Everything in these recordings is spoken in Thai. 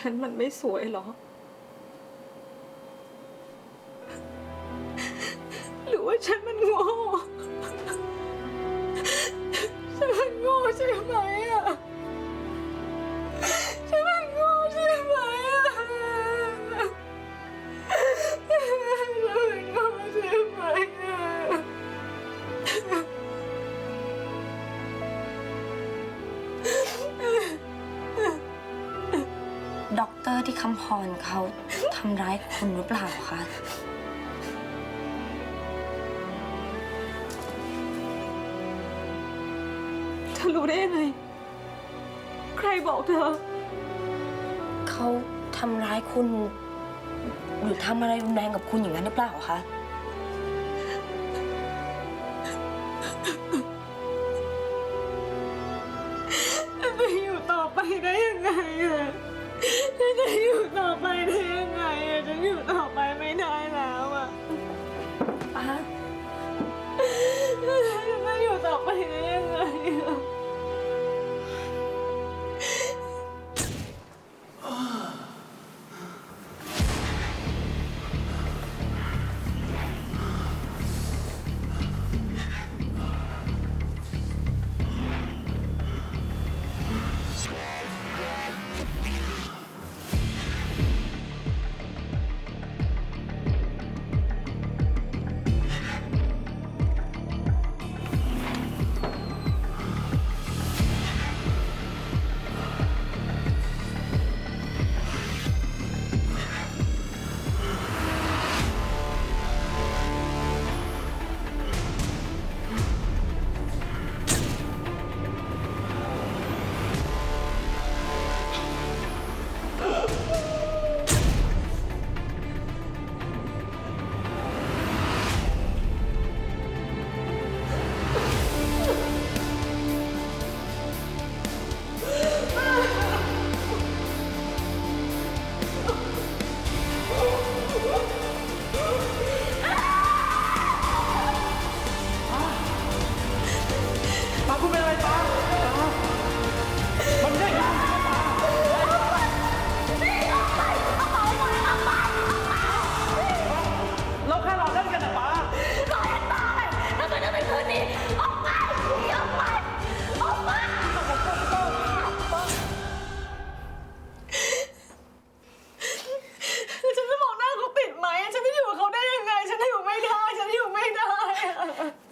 ฉันมันไม่สวยเหรอ หรือว่าฉันมันโง่ ฉันมันโง่ใช่ไหม ด็อกเตอร์ที่คำพรเขาทำร้ายคุณหรือเปล่าคะ เธอรู้ได้ยังไง ใครบอกเธอ เขาทำร้ายคุณ หรือทำอะไรรุนแรงกับคุณอย่างนั้นหรือเปล่าคะ จะอยู่ต่อไปได้ยังไงอะ จะอยู่ต่อไปได้ยังไงอะฉันอยู่ต่อไปไม่ได้แล้วอะป้าฉันจะอยู่ต่อไปได้ยังไงอะ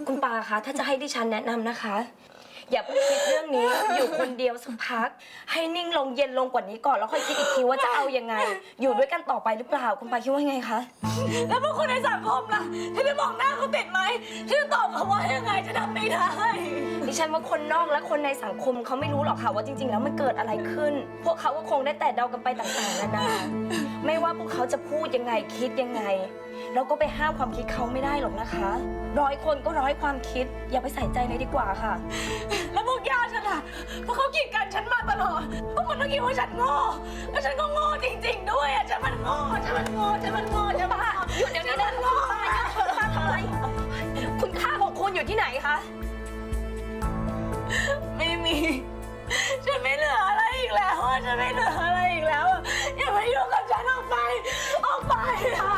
คุณปาคะถ้าจะให้ดิฉันแนะนำนะคะ อย่าเพิ่งคิดเรื่องนี้ อยู่คนเดียวสักพัก ให้นิ่งลงเย็นลงกว่านี้ก่อนแล้วค่อยคิดอีกทีว่าจะเอายังไง อยู่ด้วยกันต่อไปหรือเปล่า คุณปาคิดว่าไงคะแล้วพวกคนในสังคมล่ะฉันจะมองหน้าเขาติดไหมฉันจะตอบเขาว่ายังไงจะทำไม่ได้ ดิฉันว่าคนนอกและคนในสังคมเขาไม่รู้หรอกค่ะว่าจริง ๆ แล้วมันเกิดอะไรขึ้น พวกเขาก็คงได้แต่เดากันไปต่างๆนานาไม่ว่าพวกเขาจะพูดยังไงคิดยังไง เราก็ไปห้ามความคิดเขาไม่ได้หรอกนะคะ ร้อยคนก็ร้อยความคิด อย่าไปใส่ใจเลยดีกว่าค่ะ แล้วพวกญาติฉันล่ะเพราะเขากีดกันฉันมาตลอดพวกมันต้องคิดว่าฉันโง่แล้วฉันก็โง่จริง ๆ ด้วยอะฉันมันโง่ฉันมันโง่ฉันมันโง่ฉันมันหยุดเดี๋ยวนี้นะป้าป้าทำอะไรคุณค่าของคุณอยู่ที่ไหนคะไม่มีฉันไม่เหลืออะไรอีกแล้วฉันไม่เหลืออะไรอีกแล้วอะอย่ามายุ่งกับฉันออกไปออกไปค่ะ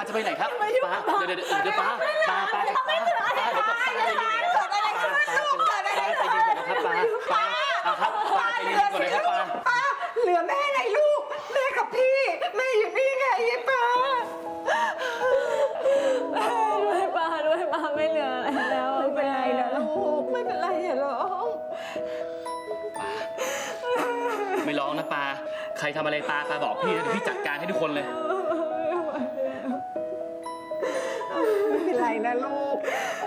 าปาจะไปไหนครับไม่อยู่ปาเดี๋ยวเดี๋ยวเดี๋ยวปาปาปาปาเดี๋ยวก่อนปาเดี๋ยวก่อนปาใจเย็นก่อนปาใจเย็นก่อนนะครับปาปาปาครับปาใจเย็นก่อนนะครับปาป้าเหลือแม่ไงลูก แม่กับพี่ แม่อยู่นี่ไงยายป้าด้วยป้าด้วยป้าไม่เหลืออะไรแล้วไม่เป็นไรนะลูกไม่เป็นไรอย่าร้องไม่ร้องนะปาใครทำอะไรปาปาบอกพี่นะเดี๋ยวพี่จัดการให้ทุกคนเลย นะลูก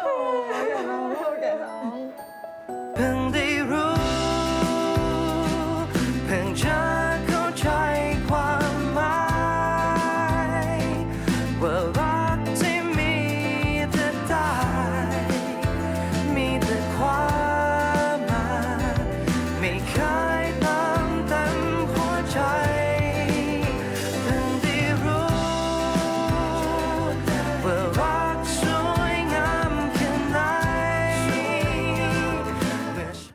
โอ้ยอย่าร้องลูกอย่าร้อง